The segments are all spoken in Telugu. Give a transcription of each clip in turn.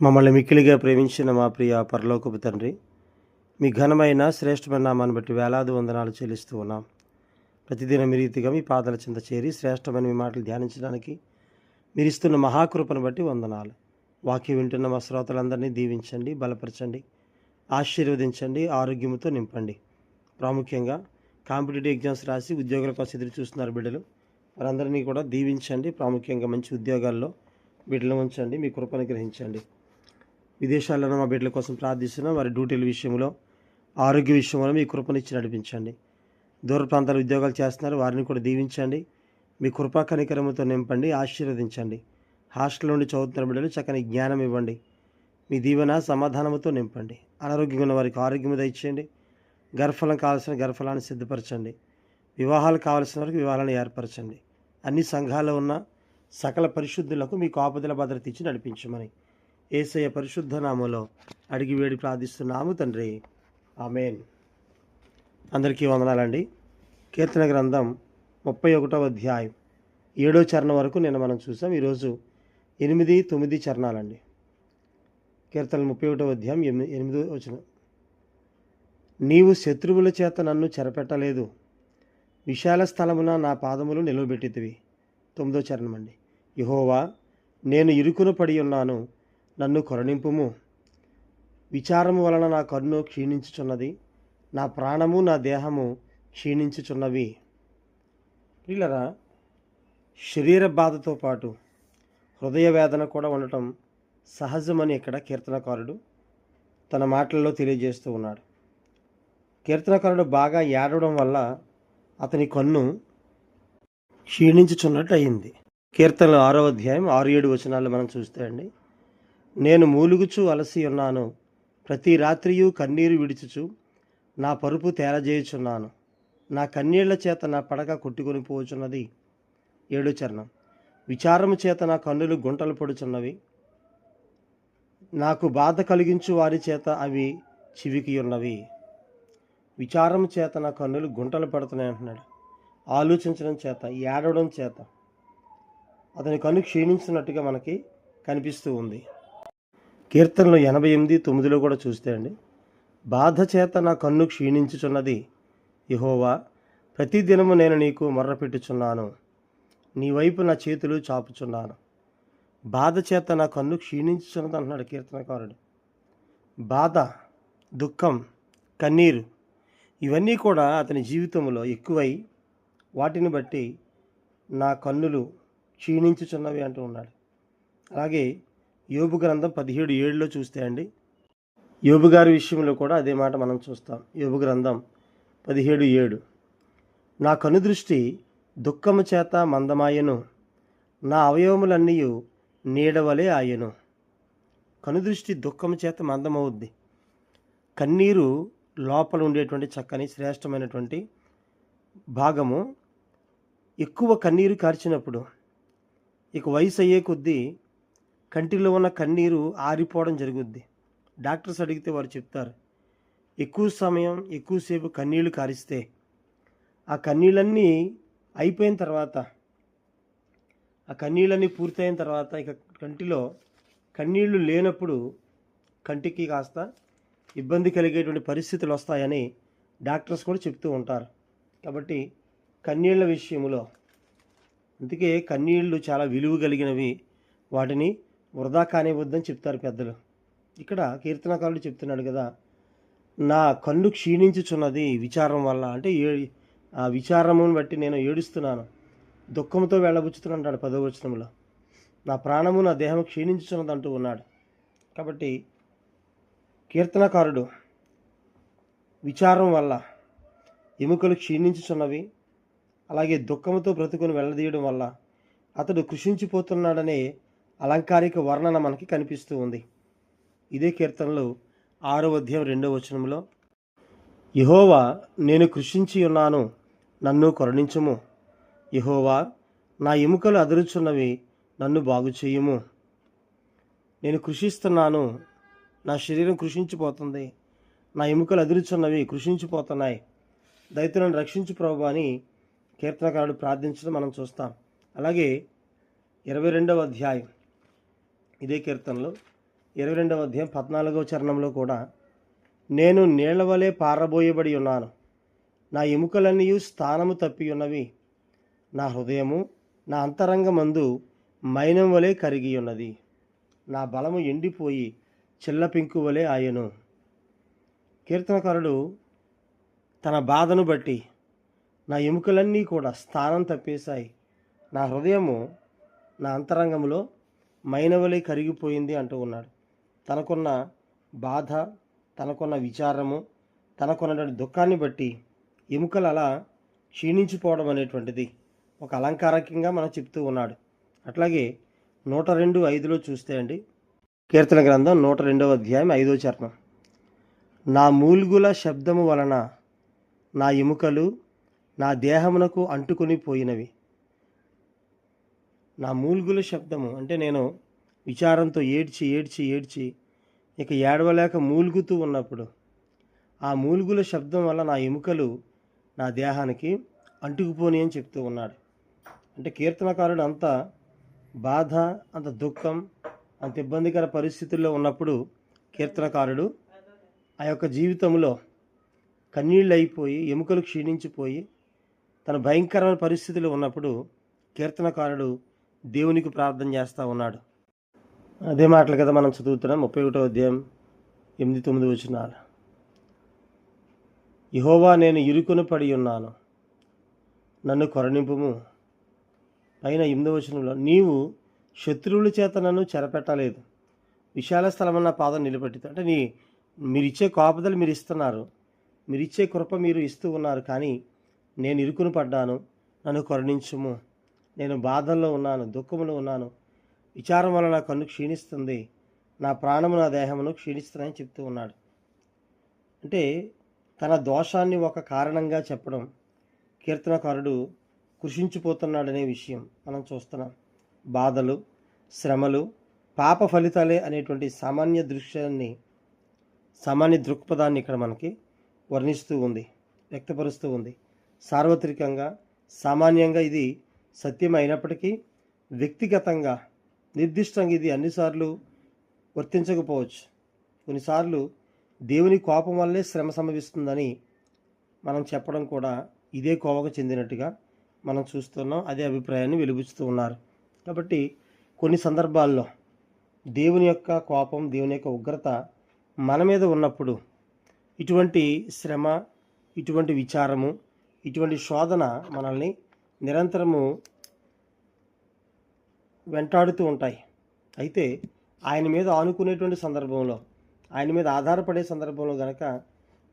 మమ్మల్ని మిక్కిలిగా ప్రేమించిన మా ప్రియ పరలోకపు తండ్రి మీ ఘనమైన శ్రేష్టమైన నామాన్ని బట్టి వేలాది వందనాలు చెల్లిస్తూ ఉన్నాం. ప్రతిదినం మీ రీతిగా మీ పాదల చింత చేరి శ్రేష్టమైన మీ మాటలు ధ్యానించడానికి మీరు ఇస్తున్న మహాకృపను బట్టి వందనాలు. వాక్యం వింటున్న మా శ్రోతలందరినీ దీవించండి బలపరచండి ఆశీర్వదించండి ఆరోగ్యముతో నింపండి. ప్రాముఖ్యంగా కాంపిటేటివ్ ఎగ్జామ్స్ రాసి ఉద్యోగుల కోసం ఎదురు చూస్తున్నారు బిడ్డలు. వారందరినీ కూడా దీవించండి. ప్రాముఖ్యంగా మంచి ఉద్యోగాల్లో బిడ్డలు ఉంచండి. మీ కృపను గ్రహించండి. విదేశాల్లో మా బిడ్డల కోసం ప్రార్థిస్తున్నాం. వారి డ్యూటీల విషయంలో ఆరోగ్య విషయంలో మీ కృపనిచ్చి నడిపించండి. దూర ప్రాంతాల ఉద్యోగాలు చేస్తున్నారు. వారిని కూడా దీవించండి. మీ కృపా కనికరముతో నింపండి. ఆశీర్వదించండి. హాస్టల్ నుండి చదువుతున్న బిడ్డలు చక్కని జ్ఞానం ఇవ్వండి. మీ దీవెన సమాధానంతో నింపండి. అనారోగ్యంగా ఉన్న వారికి ఆరోగ్యం దయచేయండి. గర్భఫలం కావాల్సిన గర్భఫలాన్ని సిద్ధపరచండి. వివాహాలు కావాల్సిన వారికి వివాహాలను ఏర్పరచండి. అన్ని సంఘాల్లో ఉన్న సకల పరిశుద్ధులకు మీ కాపుదల భద్రత ఇచ్చి నడిపించమని ఏసయ్య పరిశుద్ధ నామంలో అడిగి వేడి ప్రార్థిస్తున్నాము తండ్రి. ఆమెన్. అందరికీ వందనాలండి. కీర్తన గ్రంథం ముప్పై ఒకటవ అధ్యాయం ఏడో చరణం వరకు నిన్న మనం చూసాం. ఈరోజు ఎనిమిది తొమ్మిది చరణాలండి. కీర్తన ముప్పై ఒకటవ అధ్యాయం ఎనిమిది ఎనిమిదో వచ్చిన నీవు శత్రువుల చేత నన్ను చెరపెట్టలేదు. విశాల స్థలమున నా పాదములు నిలవబెట్టితివి. తొమ్మిదో చరణం అండి. యహోవా నేను ఇరుకున పడి ఉన్నాను. నన్ను కరుణింపుము. విచారము వలన నా కన్ను క్షీణించుచున్నది. నా ప్రాణము నా దేహము క్షీణించుచున్నవి. పిల్లరా శరీర బాధతో పాటు హృదయ వేదన కూడా ఉండటం సహజమని ఇక్కడ కీర్తనకారుడు తన మాటల్లో తెలియజేస్తూ ఉన్నాడు. కీర్తనకారుడు బాగా ఏడవడం వల్ల అతని కన్ను క్షీణించుచున్నట్టు అయింది. కీర్తనలు ఆరో అధ్యాయం ఆరు ఏడు వచనాలు మనం చూస్తే అండి నేను మూలుగుచు అలసి ఉన్నాను. ప్రతి రాత్రియు కన్నీరు విడిచుచు. నా పరుపు తేలజేయుచున్నాను. నా కన్నీళ్ళ చేత నా పడక కొట్టుకొని పోచున్నది. ఏడు చరణం. విచారము చేత నా కన్నులు గుంటలు పడుచున్నవి. నాకు బాధ కలిగించు వారి చేత అవి చివికి ఉన్నవి విచారం చేత నా కన్నులు గుంటలు పడుతున్నాయి అంటున్నాడు. ఆలోచించడం చేత ఏడవడం చేత. అతని కన్ను క్షీణించినట్టుగా మనకి కనిపిస్తూ ఉంది. కీర్తనలు ఎనభై ఎనిమిది తొమ్మిదిలో కూడా చూస్తే అండి బాధ చేత నా కన్ను క్షీణించుచున్నది యహోవా. ప్రతిదినము నేను నీకు మొర్రపెట్టుచున్నాను నీ వైపు నా చేతులు చాపుచున్నాను. బాధ చేత నా కన్ను క్షీణించుచున్నది అంటున్నాడు కీర్తనకారుడు. బాధ దుఃఖం కన్నీరు ఇవన్నీ కూడా అతని జీవితంలో ఎక్కువై వాటిని బట్టి నా కన్నులు క్షీణించుచున్నవి అంటూ ఉన్నాడు. అలాగే యోబు గ్రంథం పదిహేడు ఏడులో చూస్తే అండి యోబు గారి విషయంలో కూడా అదే మాట మనం చూస్తాం. యోబు గ్రంథం పదిహేడు ఏడు నా కనుదృష్టి దుఃఖము చేత మందమాయను నా అవయవములన్నీ నీడవలే ఆయను. కనుదృష్టి దుఃఖము చేత మందమవుద్ది. కన్నీరు లోపల ఉండేటువంటి చక్కని శ్రేష్టమైనటువంటి భాగము. ఎక్కువ కన్నీరు కార్చినప్పుడు ఇక వయసు అయ్యే కొద్దీ కంటిలో ఉన్న కన్నీరు ఆరిపోవడం జరుగుద్ది. డాక్టర్స్ అడిగితే వారు చెప్తారు ఎక్కువ సమయం ఎక్కువసేపు కన్నీళ్ళు కారిస్తే ఆ కన్నీళ్ళన్నీ అయిపోయిన తర్వాత ఆ కన్నీళ్ళన్నీ పూర్తయిన తర్వాత ఇక కంటిలో కన్నీళ్ళు లేనప్పుడు కంటికి కాస్త ఇబ్బంది కలిగేటువంటి పరిస్థితులు వస్తాయని డాక్టర్స్ కూడా చెప్తూ ఉంటారు. కాబట్టి కన్నీళ్ళ విషయంలో అందుకే కన్నీళ్ళు చాలా విలువ కలిగినవి. వాటిని వృధా కానివద్దని చెప్తారు పెద్దలు. ఇక్కడ కీర్తనకారుడు చెప్తున్నాడు కదా నా కన్ను క్షీణించుచున్నది విచారం వల్ల. అంటే ఏ ఆ విచారమును బట్టి నేను ఏడుస్తున్నాను. దుఃఖంతో వెళ్ళబుచ్చుతున్నాను అంటాడు పదో వచనంలో. నా ప్రాణము నా దేహం క్షీణించుచున్నది అంటూ ఉన్నాడు. కాబట్టి కీర్తనకారుడు విచారం వల్ల ఎముకలు క్షీణించుచున్నవి అలాగే దుఃఖంతో బ్రతుకుని వెళ్ళదీయడం వల్ల అతడు కృషించిపోతున్నాడనే అలంకారిక వర్ణన మనకి కనిపిస్తూ ఉంది. ఇదే కీర్తనలో ఆరో అధ్యాయం రెండో వచనంలో యహోవా నేను కృషించి ఉన్నాను నన్ను కరుణించుము. యహోవా నా ఎముకలు అదురుచున్నవి నన్ను బాగు చేయుము. నేను కృషిస్తున్నాను నా శరీరం కృషించిపోతుంది నా ఎముకలు అదురుచున్నవి కృషించిపోతున్నాయి. దయతో నన్ను రక్షించు ప్రభు అని కీర్తనకారుడు ప్రార్థించడం మనం చూస్తాం. అలాగే ఇరవై రెండవ అధ్యాయం ఇదే కీర్తనలో. ఇరవై రెండవ అధ్యాయం పద్నాలుగవ చరణంలో కూడా నేను నీళ్ళ వలె పారబోయబడి ఉన్నాను. నా ఎముకలన్నీ స్థానము తప్పి ఉన్నవి. నా హృదయము నా అంతరంగమందు మైనం వలె కరిగి ఉన్నది. నా బలము ఎండిపోయి చిల్లపింకు వలె ఆయను. కీర్తనకారుడు తన బాధను బట్టి నా ఎముకలన్నీ కూడా స్థానం తప్పేశాయి. నా హృదయము నా అంతరంగంలో మైనవలే కరిగిపోయింది అంటూ ఉన్నాడు. తనకున్న బాధ తనకున్న విచారము తనకున్నటువంటి దుఃఖాన్ని బట్టి ఎముకలు అలా క్షీణించిపోవడం అనేటువంటిది ఒక అలంకారకంగా మనం చెప్తూ ఉన్నాడు. అట్లాగే నూట రెండు ఐదులో చూస్తే అండి కీర్తన గ్రంథం నూట రెండవ అధ్యాయం ఐదో చరణం. నా మూల్గుల శబ్దము వలన నా ఎముకలు నా దేహమునకు అంటుకొని పోయినవి. నా మూల్గుల శబ్దము. అంటే నేను విచారంతో ఏడ్చి ఏడ్చి ఏడ్చి ఇక ఏడవలేక మూలుగుతూ ఉన్నప్పుడు ఆ మూలుగుల శబ్దం వల్ల నా ఎముకలు నా దేహానికి అంటుకుపోని అని చెప్తూ ఉన్నాడు. అంటే కీర్తనకారుడు అంత బాధ అంత దుఃఖం అంత ఇబ్బందికర పరిస్థితుల్లో ఉన్నప్పుడు కీర్తనకారుడు ఆ యొక్క జీవితంలో కన్నీళ్ళు అయిపోయి ఎముకలు క్షీణించిపోయి తన భయంకరమైన పరిస్థితులు ఉన్నప్పుడు కీర్తనకారుడు దేవునికి ప్రార్థన చేస్తూ ఉన్నాడు. అదే మాటలు కదా మనం చదువుతున్నాం. ముప్పై ఒకటో అధ్యాయం ఎనిమిది తొమ్మిది వచ్చినాలు యహోవా నేను ఇరుకును పడి ఉన్నాను. నన్ను కొరనింపుము. పైన ఎనిమిదో వచనంలో నీవు శత్రువుల చేత నన్ను చెరపెట్టలేదు. విశాల స్థలమన్న పాదం నిలబెట్టి అంటే నీ మీరు ఇచ్చే కాపుదలు మీరు ఇస్తున్నారు. మీరు ఇచ్చే కృప మీరు ఇస్తూ ఉన్నారు. కానీ నేను ఇరుకును పడ్డాను. నన్ను కరుణించుము నేను బాధల్లో ఉన్నాను దుఃఖంలో ఉన్నాను. విచారం వల్ల నా కన్ను క్షీణిస్తుంది. నా ప్రాణము నా దేహమును క్షీణిస్తున్నాయని చెప్తూ ఉన్నాడు. అంటే తన దోషాన్ని ఒక కారణంగా చెప్పడం కీర్తనకారుడు కృషించిపోతున్నాడనే విషయం మనం చూస్తున్నాం. బాధలు శ్రమలు పాప ఫలితాలే అనేటువంటి సామాన్య దృశ్యాన్ని సామాన్య దృక్పథాన్ని ఇక్కడ మనకి వర్ణిస్తూ ఉంది వ్యక్తపరుస్తూ ఉంది. సార్వత్రికంగా సామాన్యంగా ఇది సత్యం అయినప్పటికీ వ్యక్తిగతంగా నిర్దిష్టంగా ఇది అన్నిసార్లు వర్తించకపోవచ్చు. కొన్నిసార్లు దేవుని కోపం వల్లే శ్రమ సంభవిస్తుందని మనం చెప్పడం కూడా ఇదే కోవకు చెందినట్టుగా మనం చూస్తున్నాం అదే అభిప్రాయాన్ని వెలుగుస్తూ ఉన్నారు. కాబట్టి కొన్ని సందర్భాల్లో దేవుని యొక్క కోపం దేవుని యొక్క ఉగ్రత మన మీద ఉన్నప్పుడు ఇటువంటి శ్రమ ఇటువంటి విచారము ఇటువంటి శోధన మనల్ని నిరంతరము వెంటాడుతూ ఉంటాయి. అయితే ఆయన మీద ఆనుకునేటువంటి సందర్భంలో ఆయన మీద ఆధారపడే సందర్భంలో గనక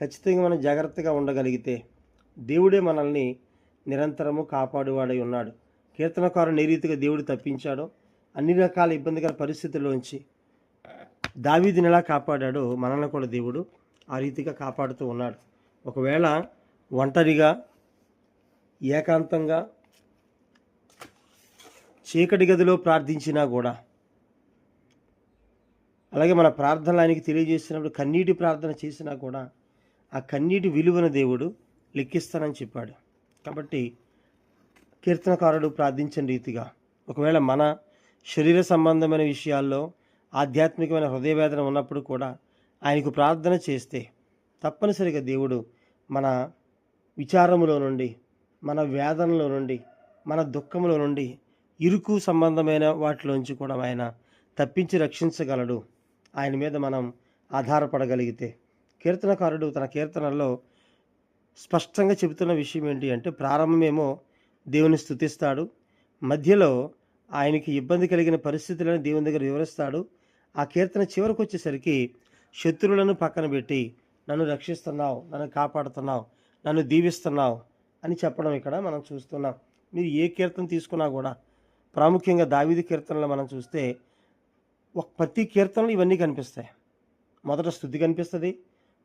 ఖచ్చితంగా మనం జాగ్రత్తగా ఉండగలిగితే దేవుడే మనల్ని నిరంతరము కాపాడువాడై ఉన్నాడు. కీర్తనకారుని ఏ రీతిగా దేవుడు తప్పించాడో అన్ని రకాల ఇబ్బందికర పరిస్థితుల్లోంచి దావీదిని ఎలా కాపాడాడో మనల్ని కూడా దేవుడు ఆ రీతిగా కాపాడుతూ ఉన్నాడు. ఒకవేళ ఒంటరిగా ఏకాంతంగా చీకటి గదిలో ప్రార్థించినా కూడా అలాగే మన ప్రార్థనలు ఆయనకి తెలియజేసినప్పుడు కన్నీటి ప్రార్థన చేసినా కూడా ఆ కన్నీటి విలువన దేవుడు లెక్కిస్తానని చెప్పాడు. కాబట్టి కీర్తనకారుడు ప్రార్థించిన రీతిగా ఒకవేళ మన శరీర సంబంధమైన విషయాల్లో ఆధ్యాత్మికమైన హృదయవేదన ఉన్నప్పుడు కూడా ఆయనకు ప్రార్థన చేస్తే తప్పనిసరిగా దేవుడు మన విచారములో నుండి మన వేదనలో నుండి మన దుఃఖంలో నుండి ఇరుకు సంబంధమైన వాటిలోంచి కూడా ఆయన తప్పించి రక్షించగలడు. ఆయన మీద మనం ఆధారపడగలిగితే. కీర్తనకారుడు తన కీర్తనల్లో స్పష్టంగా చెబుతున్న విషయం ఏంటి అంటే ప్రారంభమేమో దేవుని స్తుతిస్తాడు మధ్యలో ఆయనకి ఇబ్బంది కలిగిన పరిస్థితులను దేవుని దగ్గర వివరిస్తాడు. ఆ కీర్తన చివరికి వచ్చేసరికి శత్రువులను పక్కన పెట్టి నన్ను రక్షిస్తున్నావు నన్ను కాపాడుతున్నావు నన్ను దీవిస్తున్నావు అని చెప్పడం ఇక్కడ మనం చూస్తున్నాం మీరు ఏ కీర్తన తీసుకున్నా కూడా ప్రాముఖ్యంగా దావిది కీర్తనలు మనం చూస్తే ఒక ప్రతి కీర్తనలు ఇవన్నీ కనిపిస్తాయి. మొదట స్థుతి కనిపిస్తుంది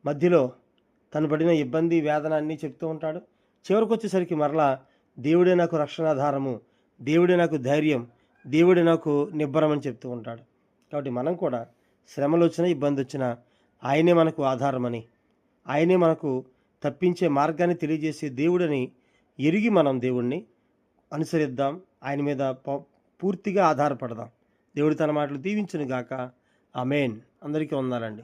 మధ్యలో తను పడిన ఇబ్బంది వేదన అన్నీ చెప్తూ ఉంటాడు. చివరికి వచ్చేసరికి మరలా దేవుడే నాకు రక్షణాధారము దేవుడే నాకు ధైర్యం దేవుడే నాకు నిబ్బరం అని చెప్తూ ఉంటాడు. కాబట్టి మనం కూడా శ్రమలు వచ్చినా ఇబ్బంది వచ్చినా ఆయనే మనకు ఆధారమని ఆయనే మనకు తప్పించే మార్గాన్ని తెలియజేసే దేవుడని ఎరిగి మనం దేవుణ్ణి అనుసరిద్దాం. ఆయన మీద ప- పూర్తిగా ఆధారపడదాం. దేవుడి తన మాటలు దీవించును గాక మెయిన్ అందరికీ ఉన్నారండి